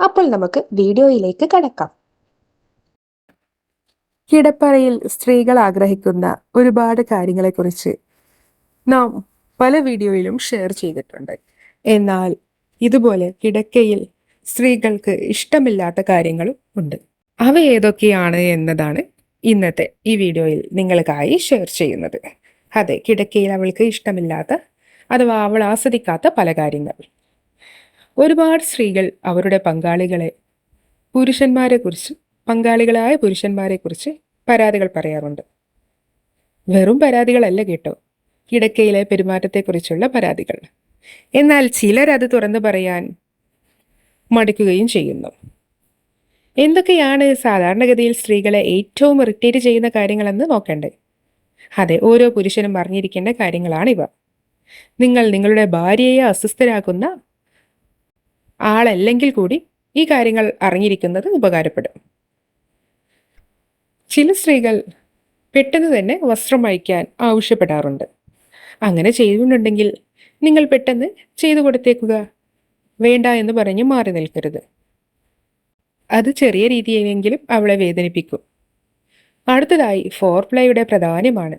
അപ്പോൾ നമുക്ക് വീഡിയോയിലേക്ക് കടക്കാം. കിടപ്പറയിൽ സ്ത്രീകൾ ആഗ്രഹിക്കുന്ന ഒരുപാട് കാര്യങ്ങളെക്കുറിച്ച് നാം പല വീഡിയോയിലും ഷെയർ ചെയ്തിട്ടുണ്ട്. എന്നാൽ ഇതുപോലെ കിടക്കയിൽ സ്ത്രീകൾക്ക് ഇഷ്ടമില്ലാത്ത കാര്യങ്ങളും ഉണ്ട്. അവ ഏതൊക്കെയാണ് എന്നതാണ് ഇന്നത്തെ ഈ വീഡിയോയിൽ നിങ്ങൾക്കായി ഷെയർ ചെയ്യുന്നത്. അതെ കിടക്കയിൽ അവൾക്ക് ഇഷ്ടമില്ലാത്ത അഥവാ അവൾ ആസ്വദിക്കാത്ത പല കാര്യങ്ങൾ. ഒരുപാട് സ്ത്രീകൾ അവരുടെ പങ്കാളികളെ പുരുഷന്മാരെ കുറിച്ച് പങ്കാളികളായ പുരുഷന്മാരെ കുറിച്ച് പരാതികൾ പറയാറുണ്ട്. വെറും പരാതികളല്ല കേട്ടോ കിടക്കയിലെ പെരുമാറ്റത്തെക്കുറിച്ചുള്ള പരാതികൾ. എന്നാൽ ചിലർ അത് തുറന്നു പറയാൻ മടിക്കുകയും ചെയ്യുന്നു. എന്തൊക്കെയാണ് സാധാരണഗതിയിൽ സ്ത്രീകളെ ഏറ്റവും ഇറിറ്റേറ്റ് ചെയ്യുന്ന കാര്യങ്ങളെന്ന് നോക്കണ്ടേ? അതെ ഓരോ പുരുഷനും അറിഞ്ഞിരിക്കേണ്ട കാര്യങ്ങളാണിവ. നിങ്ങൾ നിങ്ങളുടെ ഭാര്യയെ അസ്വസ്ഥരാക്കുന്ന ആളല്ലെങ്കിൽ കൂടി ഈ കാര്യങ്ങൾ അറിഞ്ഞിരിക്കുന്നത് ഉപകാരപ്പെടും. ചില സ്ത്രീകൾ പെട്ടെന്ന് തന്നെ വസ്ത്രം അഴിക്കാൻ ആവശ്യപ്പെടാറുണ്ട്. അങ്ങനെ ചെയ്യുന്നുണ്ടെങ്കിൽ നിങ്ങൾ പെട്ടെന്ന് ചെയ്തു കൊടുത്തേക്കുക. വേണ്ട എന്ന് പറഞ്ഞ് മാറി നിൽക്കരുത്. അത് ചെറിയ രീതിയിലെങ്കിലും അവളെ വേദനിപ്പിക്കും. അടുത്തതായി ഫോർ പ്ലേയുടെ പ്രധാനമാണ്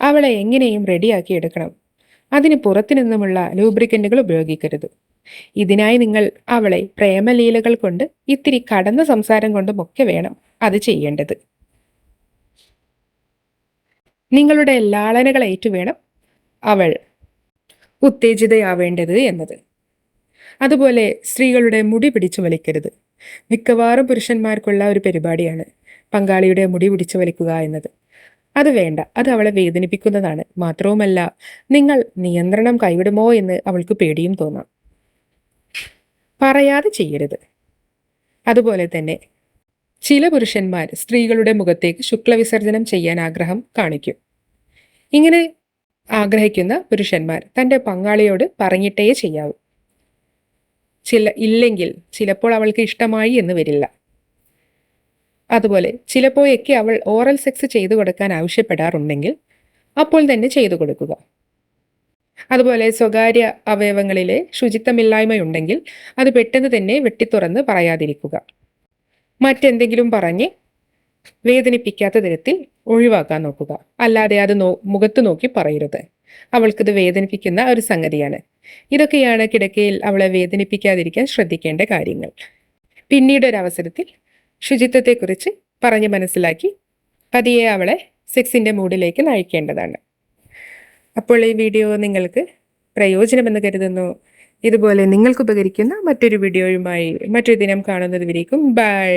അവളെ എങ്ങനെയും റെഡിയാക്കി എടുക്കണം. അതിന് പുറത്തു നിന്നുമുള്ള ലൂബ്രിക്കന്റുകൾ ഉപയോഗിക്കരുത്. ഇതിനായി നിങ്ങൾ അവളെ പ്രേമലീലകൾ കൊണ്ട് ഇത്തിരി കടന്ന സംസാരം കൊണ്ടുമൊക്കെ വേണം അത് ചെയ്യേണ്ടത്. നിങ്ങളുടെ ലാളനകൾ ഏറ്റുവേണം അവൾ ഉത്തേജിതയാവേണ്ടത് എന്നത്. അതുപോലെ സ്ത്രീകളുടെ മുടി പിടിച്ചു വലിക്കരുത്. മിക്കവാറും പുരുഷന്മാർക്കുള്ള ഒരു പരിപാടിയാണ് പങ്കാളിയുടെ മുടി പിടിച്ചു വലിക്കുക എന്നത്. അത് വേണ്ട അത് അവളെ വേദനിപ്പിക്കുന്നതാണ്. മാത്രവുമല്ല നിങ്ങൾ നിയന്ത്രണം കൈവിടുമോ എന്ന് അവൾക്ക് പേടിയും തോന്നാം. പറയാതെ ചെയ്യരുത്. അതുപോലെ തന്നെ ചില പുരുഷന്മാർ സ്ത്രീകളുടെ മുഖത്തേക്ക് ശുക്ലവിസർജനം ചെയ്യാൻ ആഗ്രഹം കാണിക്കും. ഇങ്ങനെ ആഗ്രഹിക്കുന്ന പുരുഷന്മാർ തന്റെ പങ്കാളിയോട് പറഞ്ഞിട്ടേ ചെയ്യാവൂ. ചില ഇല്ലെങ്കിൽ ചിലപ്പോൾ അവൾക്ക് ഇഷ്ടമായി എന്ന് വരില്ല. അതുപോലെ ചിലപ്പോഴൊക്കെ അവൾ ഓറൽ സെക്സ് ചെയ്തു കൊടുക്കാൻ ആവശ്യപ്പെടാറുണ്ടെങ്കിൽ അപ്പോൾ തന്നെ ചെയ്തു കൊടുക്കുക. അതുപോലെ സ്വകാര്യ അവയവങ്ങളിലെ ശുചിത്വമില്ലായ്മയുണ്ടെങ്കിൽ അത് പെട്ടെന്ന് തന്നെ വെട്ടിത്തുറന്ന് പറയാതിരിക്കുക. മറ്റെന്തെങ്കിലും പറഞ്ഞ് വേദനിപ്പിക്കാത്ത തരത്തിൽ ഒഴിവാക്കാൻ നോക്കുക. അല്ലാതെ അത് നോ മുഖത്ത് നോക്കി പറയരുത്. അവൾക്കിത് വേദനിപ്പിക്കുന്ന ഒരു സംഗതിയാണ്. ഇതൊക്കെയാണ് കിടക്കയിൽ അവളെ വേദനിപ്പിക്കാതിരിക്കാൻ ശ്രദ്ധിക്കേണ്ട കാര്യങ്ങൾ. പിന്നീട് ഒരു അവസരത്തിൽ ശുചിത്വത്തെക്കുറിച്ച് പറഞ്ഞ് മനസ്സിലാക്കി പതിയെ അവളെ സെക്സിന്റെ മൂഡിലേക്ക് നയിക്കേണ്ടതാണ്. അപ്പോൾ ഈ വീഡിയോ നിങ്ങൾക്ക് പ്രയോജനമെന്ന് കരുതുന്നു. ഇതുപോലെ നിങ്ങൾക്ക് ഉപകരിക്കുന്ന മറ്റൊരു വീഡിയോയുമായി മറ്റൊരു ദിനം കാണുന്നത് വരേക്കും ബൈ